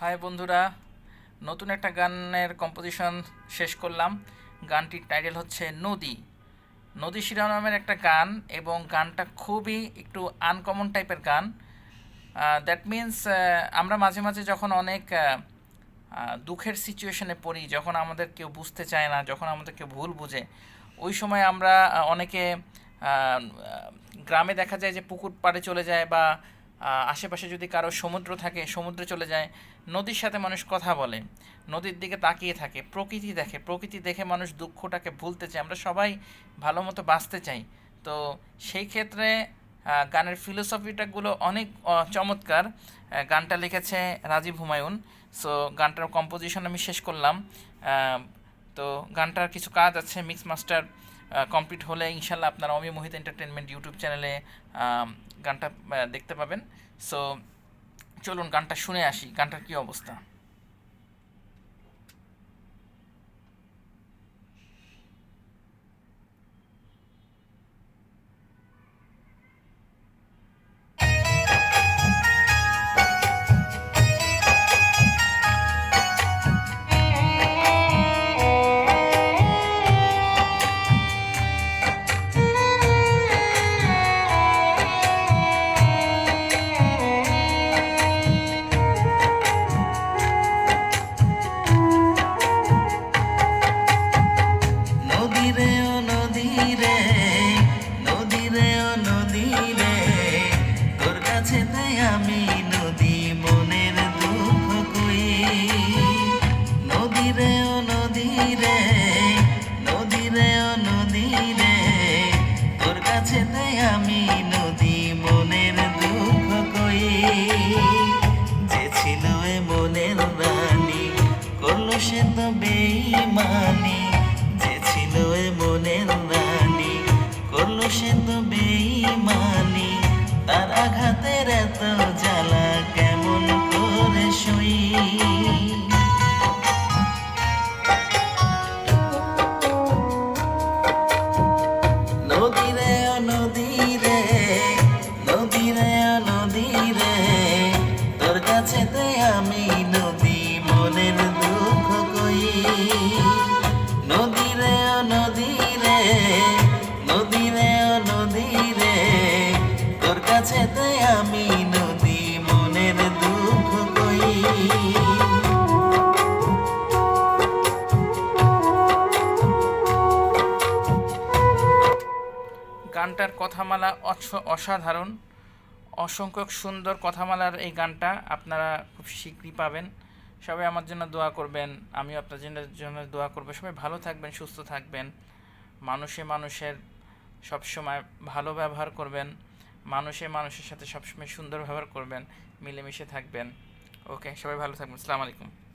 High বন্ধুরা, নতুন একটা গানের কম্পোজিশন শেষ করলাম। গানটির টাইটেল হচ্ছে নদী। নদী শিরোনামের একটা গান এবং গানটা খুবই একটু আনকমন টাইপের গান। দ্যাট মিন্স আমরা মাঝে মাঝে যখন অনেক দুঃখের সিচুয়েশনে পড়ি, যখন আমাদের কেউ বুঝতে চায় না, যখন আমাদের কেউ ভুল বুঝে, ওই সময় আমরা অনেকে গ্রামে দেখা যায় যে পুকুর পাড়ে চলে যায় বা আশেপাশে যদি কারও সমুদ্র থাকে, সমুদ্রে চলে যায়, নদীর সাথে মানুষ কথা বলে, নদীর দিকে তাকিয়ে থাকে, প্রকৃতি দেখে প্রকৃতি দেখে মানুষ দুঃখটাকে ভুলতে চায়, আমরা সবাই ভালো মতো বাঁচতে চাই। তো সেই ক্ষেত্রে গানের ফিলোসফিটাগুলো অনেক চমৎকার। গানটা লিখেছে রাজীব হুমায়ুন। সো গানটার কম্পোজিশন আমি শেষ করলাম। তো গানটার কিছু কাজ আছে মিক্স মাস্টার কমপ্লিট হলে ইনশাল্লাহ আপনারা অমি মোহিত এন্টারটেনমেন্ট ইউটিউব চ্যানেলে গানটা দেখতে পাবেন। সো চলুন গানটা শুনে আসি। গানটার কী অবস্থা? বেইমানি যে ছিল মনের রানী, করল সে তো বেইমানি তার আঘাতের এত জ্বালা কেমন করে সই? নদীরে নদীরে ও নদীরে নদীরে ও নদীরে, তোর কাছে আমি নদী মনের দুঃখ কই। গানটার কথামালা অস- অসাধারণ অসংখ্য সুন্দর কথামালার এই গানটা আপনারা খুব শীঘ্রই পাবেন। সবাই আমার জন্য দোয়া করবেন, আমিও আপনার জন্য দোয়া করব। সবাই ভালো থাকবেন, সুস্থ থাকবেন। মানুষে মানুষের সবসময় ভালো ব্যবহার করবেন। মানুষে মানুষের সাথে সবসময় সুন্দর ব্যবহার করবেন। মিলেমিশে থাকবেন। ওকে, সবাই ভালো থাকবেন। আসসালামু আলাইকুম।